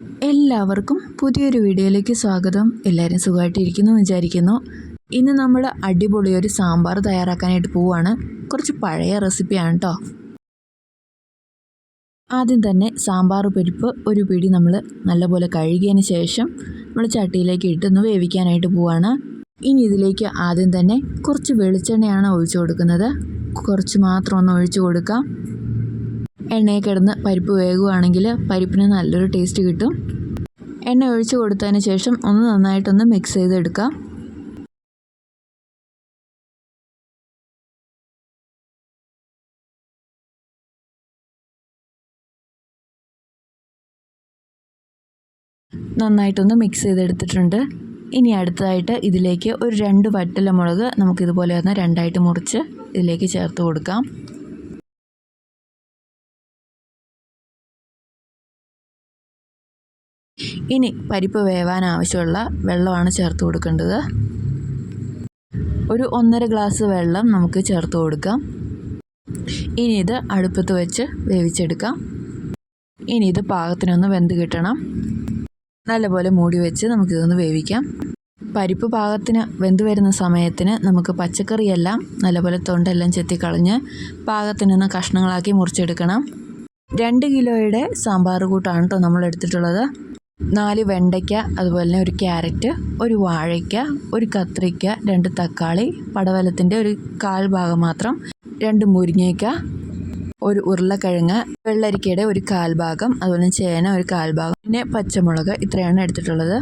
എല്ലാവർക്കും പുതിയൊരു വീഡിയോയിലേക്ക് സ്വാഗതം. എല്ലാവരും സുഖമായിട്ടിരിക്കുന്നു എന്ന് വിചാരിക്കുന്നു. ഇന്ന് നമ്മൾ അടിപൊളി ഒരു സാമ്പാർ തയ്യാറാക്കാനായിട്ട് പോവുകയാണ് കുറച്ച് പഴയ റെസിപ്പിയാണ് കേട്ടോ ആദ്യം തന്നെ സാമ്പാർ പരിപ്പ് ഒരു പിടി നമ്മൾ നല്ലപോലെ കഴുകിയതിന് ശേഷം നമ്മൾ ചട്ടിയിലേക്ക് ഇട്ടൊന്ന് വേവിക്കാനായിട്ട് പോവുകയാണ് ഇനി ഇതിലേക്ക് ആദ്യം തന്നെ കുറച്ച് വെളിച്ചെണ്ണയാണ് ഒഴിച്ചു കൊടുക്കുന്നത്. കുറച്ച് മാത്രം ഒന്ന് ഒഴിച്ചു കൊടുക്കാം. എണ്ണയിൽ കിടന്ന് പരിപ്പ് വേകുവാണെങ്കിൽ പരിപ്പിന് നല്ലൊരു ടേസ്റ്റ് കിട്ടും. എണ്ണ ഒഴിച്ചു കൊടുത്തതിന് ശേഷം ഒന്ന് നന്നായിട്ടൊന്ന് മിക്സ് ചെയ്തെടുക്കാം. നന്നായിട്ടൊന്ന് മിക്സ് ചെയ്തെടുത്തിട്ടുണ്ട്. ഇനി അടുത്തതായിട്ട് ഇതിലേക്ക് ഒരു രണ്ട് വറ്റലമുളക് നമുക്കിതുപോലെ തന്നെ രണ്ടായിട്ട് മുറിച്ച് ഇതിലേക്ക് ചേർത്ത് കൊടുക്കാം. ഇനി പരിപ്പ് വേവാൻ ആവശ്യമുള്ള വെള്ളമാണ് ചേർത്ത് കൊടുക്കേണ്ടത്. ഒരു ഒന്നര ഗ്ലാസ് വെള്ളം നമുക്ക് ചേർത്ത് കൊടുക്കാം. ഇനി ഇത് അടുപ്പത്ത് വെച്ച് വേവിച്ചെടുക്കാം. ഇനി ഇത് പാകത്തിനൊന്ന് വെന്ത് കിട്ടണം. നല്ലപോലെ മൂടി വെച്ച് നമുക്കിതൊന്ന് വേവിക്കാം. പരിപ്പ് പാകത്തിന് വെന്ത് വരുന്ന സമയത്തിന് നമുക്ക് പച്ചക്കറിയെല്ലാം നല്ലപോലെ തൊണ്ടെല്ലാം ചെത്തിക്കളഞ്ഞ് പാകത്തിനൊന്ന് കഷ്ണങ്ങളാക്കി മുറിച്ചെടുക്കണം. രണ്ട് കിലോയുടെ സാമ്പാർ കൂട്ടാണ് കേട്ടോ നമ്മൾ എടുത്തിട്ടുള്ളത്. നാല് വെണ്ടയ്ക്ക അതുപോലെ തന്നെ ഒരു ക്യാരറ്റ് ഒരു വാഴയ്ക്ക ഒരു കത്രിക്ക രണ്ട് തക്കാളി പടവലത്തിന്റെ ഒരു കാൽ ഭാഗം മാത്രം രണ്ട് മുരിങ്ങയ്ക്ക ഒരു ഉരുളക്കിഴങ്ങ് വെള്ളരിക്കയുടെ ഒരു കാൽ ഭാഗം അതുപോലെ ചേന ഒരു കാൽ ഭാഗം പിന്നെ പച്ചമുളക് ഇത്രയാണ് എടുത്തിട്ടുള്ളത്.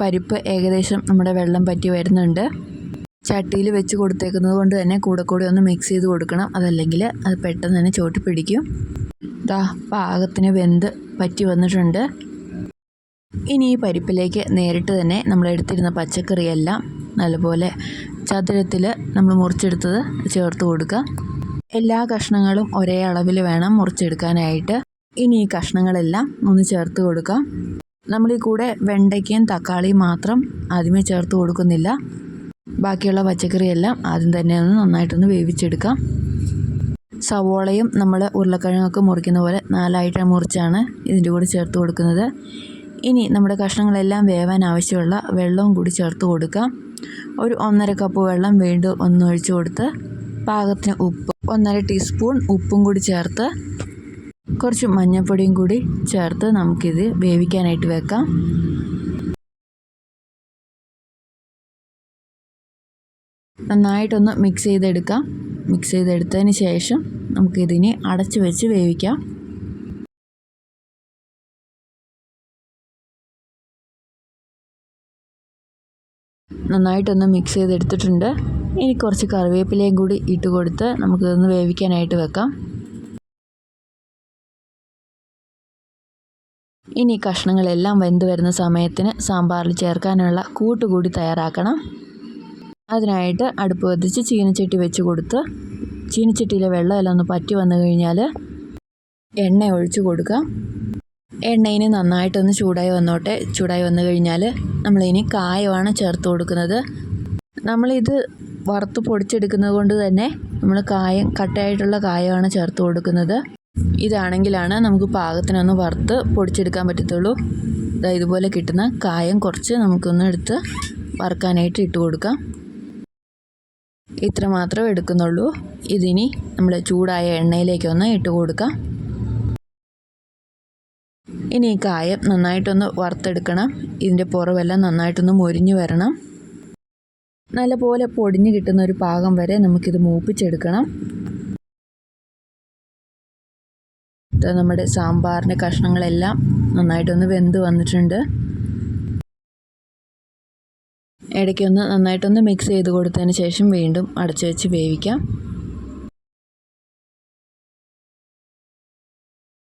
പരിപ്പ് ഏകദേശം നമ്മുടെ വെള്ളം പറ്റി വരുന്നുണ്ട്. ചട്ടിയിൽ വെച്ച് കൊടുത്തേക്കുന്നത് കൊണ്ട് തന്നെ കൂടെ കൂടെ ഒന്ന് മിക്സ് ചെയ്ത് കൊടുക്കണം. അതല്ലെങ്കിൽ അത് പെട്ടെന്ന് തന്നെ ചോട്ടി പിടിക്കും ദാ പാകത്തിന് വെന്ത് പറ്റി വന്നിട്ടുണ്ട്. ഇനി ഈ പരിപ്പിലേക്ക് നേരിട്ട് തന്നെ നമ്മൾ എടുത്തിരുന്ന പച്ചക്കറിയെല്ലാം നല്ലപോലെ ചതുരത്തിൽ നമ്മൾ മുറിച്ചെടുത്തത് ചേർത്ത് കൊടുക്കുക. എല്ലാ കഷ്ണങ്ങളും ഒരേ അളവിൽ വേണം മുറിച്ചെടുക്കാനായിട്ട്. ഇനി ഈ കഷ്ണങ്ങളെല്ലാം ഒന്ന് ചേർത്ത് കൊടുക്കാം നമ്മൾ ഈ കൂടെ വെണ്ടയ്ക്കയും തക്കാളിയും മാത്രം ആദ്യമേ ചേർത്ത് കൊടുക്കുന്നില്ല. ബാക്കിയുള്ള പച്ചക്കറിയെല്ലാം ആദ്യം തന്നെ ഒന്ന് നന്നായിട്ടൊന്ന് വേവിച്ചെടുക്കാം. സവോളയും നമ്മൾ ഉരുളക്കിഴങ്ങൊക്കെ മുറിക്കുന്ന പോലെ നാലായിട്ട് മുറിച്ചാണ് ഇതിന്റെ കൂടെ ചേർത്ത് കൊടുക്കുന്നത്. ഇനി നമ്മുടെ കഷ്ണങ്ങളെല്ലാം വേവാൻ ആവശ്യമുള്ള വെള്ളവും കൂടി ചേർത്ത് കൊടുക്കാം ഒരു ഒന്നര കപ്പ് വെള്ളം വീണ്ടും ഒന്ന് കൊടുത്ത് പാകത്തിന് ഉപ്പ് ഒന്നര ടീസ്പൂൺ ഉപ്പും കൂടി ചേർത്ത് കുറച്ച് മഞ്ഞൾപ്പൊടിയും കൂടി ചേർത്ത് നമുക്കിത് വേവിക്കാനായിട്ട് വെക്കാം. നന്നായിട്ടൊന്ന് മിക്സ് ചെയ്തെടുക്കാം. മിക്സ് ചെയ്തെടുത്തതിന് ശേഷം നമുക്കിതിനെ അടച്ചു വെച്ച് വേവിക്കാം. നന്നായിട്ടൊന്ന് മിക്സ് ചെയ്തെടുത്തിട്ടുണ്ട്. ഇനി കുറച്ച് കറിവേപ്പിലയും കൂടി ഇട്ട് കൊടുത്ത് നമുക്കിതൊന്ന് വേവിക്കാനായിട്ട് വെക്കാം. ഇനി കഷ്ണങ്ങളെല്ലാം വെന്ത് വരുന്ന സമയത്തിന് സാമ്പാറിൽ ചേർക്കാനുള്ള കൂട്ടുകൂടി തയ്യാറാക്കണം. അതിനായിട്ട് അടുപ്പ് കത്തിച്ച് ചീനച്ചട്ടി വെച്ച് കൊടുത്ത് ചീനച്ചട്ടിയിലെ വെള്ളമെല്ലാം ഒന്ന് പറ്റി വന്നു കഴിഞ്ഞാൽ എണ്ണ ഒഴിച്ചു കൊടുക്കാം. എണ്ണയിന് നന്നായിട്ടൊന്ന് ചൂടായി വന്നോട്ടെ. ചൂടായി വന്നു കഴിഞ്ഞാൽ നമ്മളിനി കായമാണ് ചേർത്ത് കൊടുക്കുന്നത്. നമ്മളിത് വറുത്ത് പൊടിച്ചെടുക്കുന്നത് കൊണ്ട് തന്നെ നമ്മൾ കായം കട്ടയായിട്ടുള്ള കായമാണ് ചേർത്ത് കൊടുക്കുന്നത്. ഇതാണെങ്കിലാണ് നമുക്ക് പാകത്തിനൊന്ന് വറുത്ത് പൊടിച്ചെടുക്കാൻ പറ്റത്തുള്ളൂ. ഇതുപോലെ കിട്ടുന്ന കായം കുറച്ച് നമുക്കൊന്ന് എടുത്ത് വറുക്കാനായിട്ട് ഇട്ട് കൊടുക്കാം. ഇത്ര മാത്രമേ എടുക്കുന്നുള്ളൂ. ഇതിനി നമ്മൾ ചൂടായ എണ്ണയിലേക്കൊന്ന് ഇട്ട് കൊടുക്കാം. ഇനി ഈ കായം നന്നായിട്ടൊന്ന് വറുത്തെടുക്കണം. ഇതിന്റെ പുറവെല്ലാം നന്നായിട്ടൊന്ന് മൊരിഞ്ഞു വരണം. നല്ലപോലെ പൊടിഞ്ഞ് കിട്ടുന്ന ഒരു പാകം വരെ നമുക്കിത് മൂപ്പിച്ചെടുക്കണം. നമ്മുടെ സാമ്പാറിന്റെ കഷ്ണങ്ങളെല്ലാം നന്നായിട്ടൊന്ന് വെന്ത് വന്നിട്ടുണ്ട്. ഇടയ്ക്കൊന്ന് നന്നായിട്ടൊന്ന് മിക്സ് ചെയ്ത് കൊടുത്തതിന് ശേഷം വീണ്ടും അടച്ചു വെച്ച് വേവിക്കാം.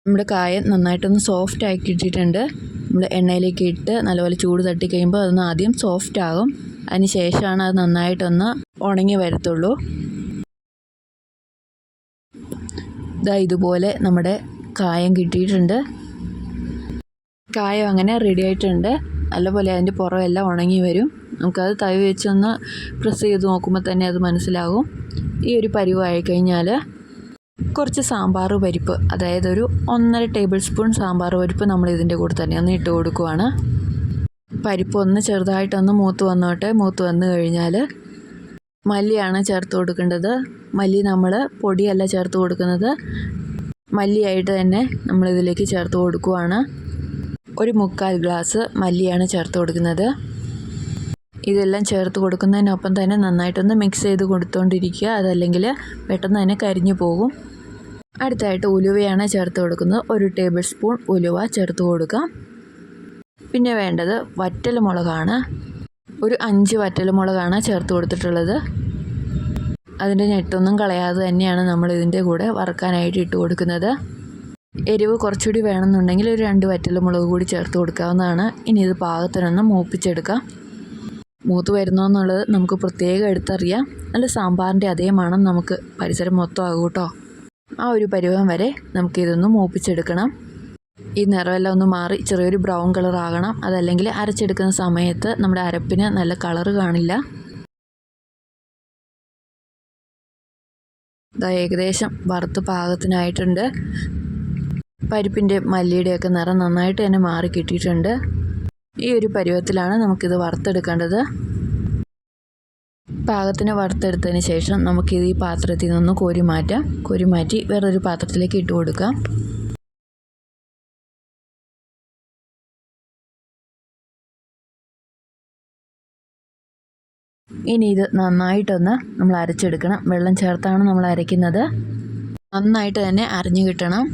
നമ്മുടെ കായ നന്നായിട്ടൊന്ന് സോഫ്റ്റ് ആക്കി ഇട്ടിട്ടുണ്ട്. നമ്മൾ എണ്ണയിലേക്ക് ഇട്ട് നല്ലപോലെ ചൂട് തട്ടി കഴിയുമ്പോൾ അതൊന്ന് ആദ്യം സോഫ്റ്റ് ആകും. അതിന് ശേഷമാണ് അത് നന്നായിട്ടൊന്ന് ഉണങ്ങി വരത്തുള്ളൂ. ഇതാ ഇതുപോലെ നമ്മുടെ കായം കിട്ടിയിട്ടുണ്ട്. കായം അങ്ങനെ റെഡി ആയിട്ടുണ്ട്. നല്ലപോലെ അതിന്റെ പുറമെല്ലാം ഉണങ്ങി വരും. നമുക്കത് തവി വെച്ചൊന്ന് പ്രസ് ചെയ്ത് നോക്കുമ്പോൾ തന്നെ അത് മനസ്സിലാകും. ഈ ഒരു പരിവായി കഴിഞ്ഞാൽ കുറച്ച് സാമ്പാർ പരിപ്പ് അതായത് ഒരു ഒന്നര ടേബിൾ സ്പൂൺ സാമ്പാർ പരിപ്പ് നമ്മൾ ഇതിന്റെ കൂടെ തന്നെ ഒന്ന് ഇട്ട് കൊടുക്കുവാണ്. പരിപ്പ് ഒന്ന് ചെറുതായിട്ടൊന്ന് മൂത്ത് വന്നോട്ടെ. മൂത്ത് വന്നു കഴിഞ്ഞാൽ മല്ലിയാണ് ചേർത്ത് കൊടുക്കേണ്ടത്. മല്ലി നമ്മൾ പൊടിയല്ല ചേർത്ത് കൊടുക്കുന്നത്. മല്ലിയായിട്ട് തന്നെ നമ്മളിതിലേക്ക് ചേർത്ത് കൊടുക്കുവാണ്. ഒരു മുക്കാൽ ഗ്ലാസ് മല്ലിയാണ് ചേർത്ത് കൊടുക്കുന്നത്. ഇതെല്ലാം ചേർത്ത് കൊടുക്കുന്നതിനൊപ്പം തന്നെ നന്നായിട്ടൊന്ന് മിക്സ് ചെയ്ത് കൊടുത്തുകൊണ്ടിരിക്കുക അതല്ലെങ്കിൽ പെട്ടെന്ന് തന്നെ കരിഞ്ഞു പോകും. അടുത്തായിട്ട് ഉലുവയാണ് ചേർത്ത് കൊടുക്കുന്നത്. ഒരു ടേബിൾ സ്പൂൺ ഉലുവ ചേർത്ത് കൊടുക്കാം. പിന്നെ വേണ്ടത് വറ്റൽ മുളകാണ്. ഒരു അഞ്ച് വറ്റൽ മുളകാണ് ചേർത്ത് കൊടുത്തിട്ടുള്ളത്. അതിന്റെ ഞെട്ടൊന്നും കളയാതെ തന്നെയാണ് നമ്മൾ ഇതിന്റെ കൂടെ വറുക്കാനായിട്ട് ഇട്ട് കൊടുക്കുന്നത്. എരിവ് കുറച്ചുകൂടി വേണമെന്നുണ്ടെങ്കിൽ ഒരു രണ്ട് വറ്റൽ മുളക് കൂടി ചേർത്ത് കൊടുക്കാവുന്നതാണ്. ഇനി ഇത് പാകത്തിനൊന്ന് മൂപ്പിച്ചെടുക്കാം. മൂത്ത് വരുന്നോ എന്നുള്ളത് നമുക്ക് പ്രത്യേകം എടുത്തറിയാം. നല്ല സാമ്പാറിന്റെ അതേ മണം നമുക്ക് പരിസരം മൊത്തം ആകും കേട്ടോ. ആ ഒരു പരുവം വരെ നമുക്കിതൊന്ന് മൂപ്പിച്ചെടുക്കണം. ഈ നിറമെല്ലാം ഒന്ന് മാറി ചെറിയൊരു ബ്രൗൺ കളർ ആകണം. അതല്ലെങ്കിൽ അരച്ചെടുക്കുന്ന സമയത്ത് നമ്മുടെ അരപ്പിന് നല്ല കളർ കാണില്ല. ഇതാ ഏകദേശം വറുത്ത് പാകത്തിനായിട്ടുണ്ട്. പരിപ്പിന്റെ മല്ലിയുടെയൊക്കെ നിറം നന്നായിട്ട് തന്നെ മാറി കിട്ടിയിട്ടുണ്ട്. ഈ ഒരു പരുവത്തിലാണ് നമുക്കിത് വറുത്തെടുക്കേണ്ടത്. പാകത്തിന് വറുത്തെടുത്തതിന് ശേഷം നമുക്കിത് ഈ പാത്രത്തിൽ നിന്ന് കോരി മാറ്റാം. കോരി മാറ്റി വേറൊരു പാത്രത്തിലേക്ക് ഇട്ട് കൊടുക്കാം. ഇനി ഇത് നന്നായിട്ടൊന്ന് നമ്മൾ അരച്ചെടുക്കണം. വെള്ളം ചേർത്താണ് നമ്മൾ അരയ്ക്കുന്നത്. നന്നായിട്ട് തന്നെ അരഞ്ഞു കിട്ടണം.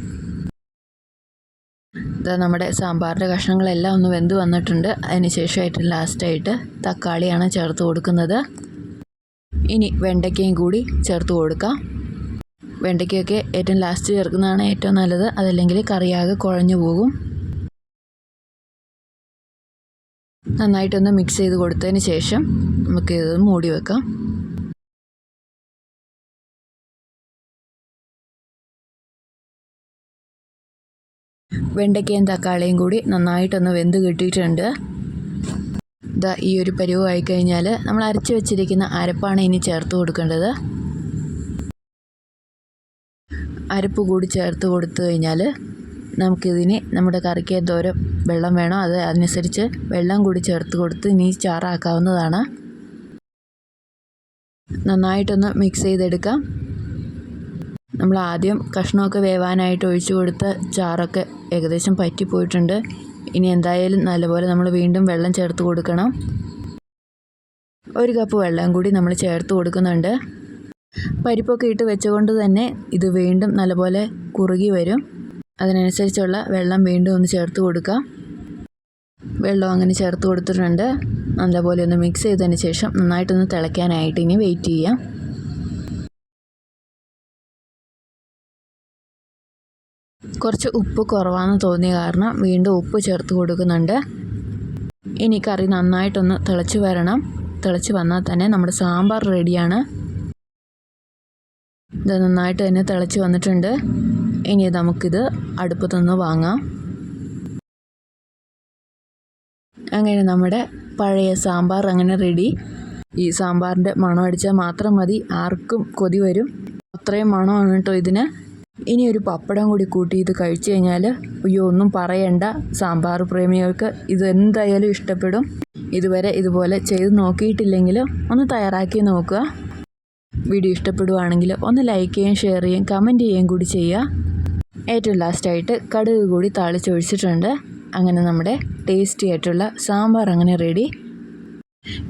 ഇത് നമ്മുടെ സാമ്പാറിന്റെ കഷ്ണങ്ങളെല്ലാം ഒന്ന് വെന്ത് വന്നിട്ടുണ്ട്. അതിന് ശേഷമായിട്ട് ലാസ്റ്റായിട്ട് തക്കാളിയാണ് ചേർത്ത് കൊടുക്കുന്നത്. ഇനി വെണ്ടയ്ക്കയും കൂടി ചേർത്ത് കൊടുക്കാം. വെണ്ടയ്ക്കൊക്കെ ഏറ്റവും ലാസ്റ്റ് ചേർക്കുന്നതാണ് ഏറ്റവും നല്ലത്. അതല്ലെങ്കിൽ കറിയാകെ കുഴഞ്ഞു പോകും. നന്നായിട്ടൊന്ന് മിക്സ് ചെയ്ത് കൊടുത്തതിന് ശേഷം നമുക്ക് ഇത് മൂടി വെക്കാം. വെണ്ടയ്ക്കയും തക്കാളിയും കൂടി നന്നായിട്ടൊന്ന് വെന്ത് കിട്ടിയിട്ടുണ്ട്. ഇതാ ഈ ഒരു പരുവമായി കഴിഞ്ഞാൽ നമ്മൾ അരച്ച് വെച്ചിരിക്കുന്ന അരപ്പാണ് ഇനി ചേർത്ത് കൊടുക്കേണ്ടത്. അരപ്പ് കൂടി ചേർത്ത് കൊടുത്തു കഴിഞ്ഞാൽ നമുക്കിതിന് നമ്മുടെ കറിക്ക് എന്തോരം വെള്ളം വേണോ അത് അതിനനുസരിച്ച് വെള്ളം കൂടി ചേർത്ത് കൊടുത്ത് ഇനി ചാറാക്കാവുന്നതാണ്. നന്നായിട്ടൊന്ന് മിക്സ് ചെയ്തെടുക്കാം. നമ്മൾ ആദ്യം കഷ്ണമൊക്കെ വേവാനായിട്ട് ഒഴിച്ചു കൊടുത്ത ചാറൊക്കെ ഏകദേശം പറ്റിപ്പോയിട്ടുണ്ട്. ഇനി എന്തായാലും നല്ലപോലെ നമ്മൾ വീണ്ടും വെള്ളം ചേർത്ത് കൊടുക്കണം. ഒരു കപ്പ് വെള്ളം കൂടി നമ്മൾ ചേർത്ത് കൊടുക്കുന്നുണ്ട്. പരിപ്പൊക്കെ ഇട്ട് വെച്ചുകൊണ്ട് തന്നെ ഇത് വീണ്ടും നല്ലപോലെ കുറുകി വരും. അതിനനുസരിച്ചുള്ള വെള്ളം വീണ്ടും ഒന്ന് ചേർത്ത് കൊടുക്കാം. വെള്ളം അങ്ങനെ ചേർത്ത് കൊടുത്തിട്ടുണ്ട്. നല്ലപോലെ ഒന്ന് മിക്സ് ചെയ്തതിന് ശേഷം നന്നായിട്ടൊന്ന് തിളയ്ക്കാനായിട്ട് ഇനി വെയിറ്റ് ചെയ്യാം. കുറച്ച് ഉപ്പ് കുറവാണെന്ന് തോന്നിയ കാരണം വീണ്ടും ഉപ്പ് ചേർത്ത് കൊടുക്കുന്നുണ്ട്. ഇനി കറി നന്നായിട്ടൊന്ന് തിളച്ച് വരണം. തിളച്ച് വന്നാൽ തന്നെ നമ്മുടെ സാമ്പാർ റെഡിയാണ്. ഇത് നന്നായിട്ട് തന്നെ തിളച്ച് വന്നിട്ടുണ്ട്. ഇനി നമുക്കിത് അടുപ്പത്തുനിന്ന് വാങ്ങാം. അങ്ങനെ നമ്മുടെ പഴയ സാമ്പാർ അങ്ങനെ റെഡി. ഈ സാമ്പാറിന്റെ മണം അടിച്ചാൽ മാത്രം മതി. ആർക്കും കൊതി വരും. അത്രയും മണമാണ് കേട്ടോ ഇതിന്. ഇനി ഒരു പപ്പടം കൂടി കൂട്ടി ഇത് കഴിച്ചു കഴിഞ്ഞാൽ അയ്യോ ഒന്നും പറയണ്ട. സാമ്പാർ പ്രേമികൾക്ക് ഇത് എന്തായാലും ഇഷ്ടപ്പെടും. ഇതുവരെ ഇതുപോലെ ചെയ്ത് നോക്കിയിട്ടില്ലെങ്കിൽ ഒന്ന് തയ്യാറാക്കി നോക്കുക. വീഡിയോ ഇഷ്ടപ്പെടുവാണെങ്കിൽ ഒന്ന് ലൈക്ക് ചെയ്യുകയും ഷെയർ ചെയ്യുകയും കമന്റ് ചെയ്യുകയും കൂടി ചെയ്യുക. ഏറ്റവും ലാസ്റ്റായിട്ട് കടുക് കൂടി താളിച്ചൊഴിച്ചിട്ടുണ്ട്. അങ്ങനെ നമ്മുടെ ടേസ്റ്റി ആയിട്ടുള്ള സാമ്പാർ അങ്ങനെ റെഡി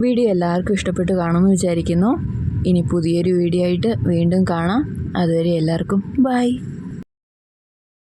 വീഡിയോ എല്ലാവർക്കും ഇഷ്ടപ്പെട്ട് കാണുമെന്ന് വിചാരിക്കുന്നു. ഇനി പുതിയൊരു വീഡിയോ ആയിട്ട് വീണ്ടും കാണാം. അതുവരെ എല്ലാവർക്കും ബൈ.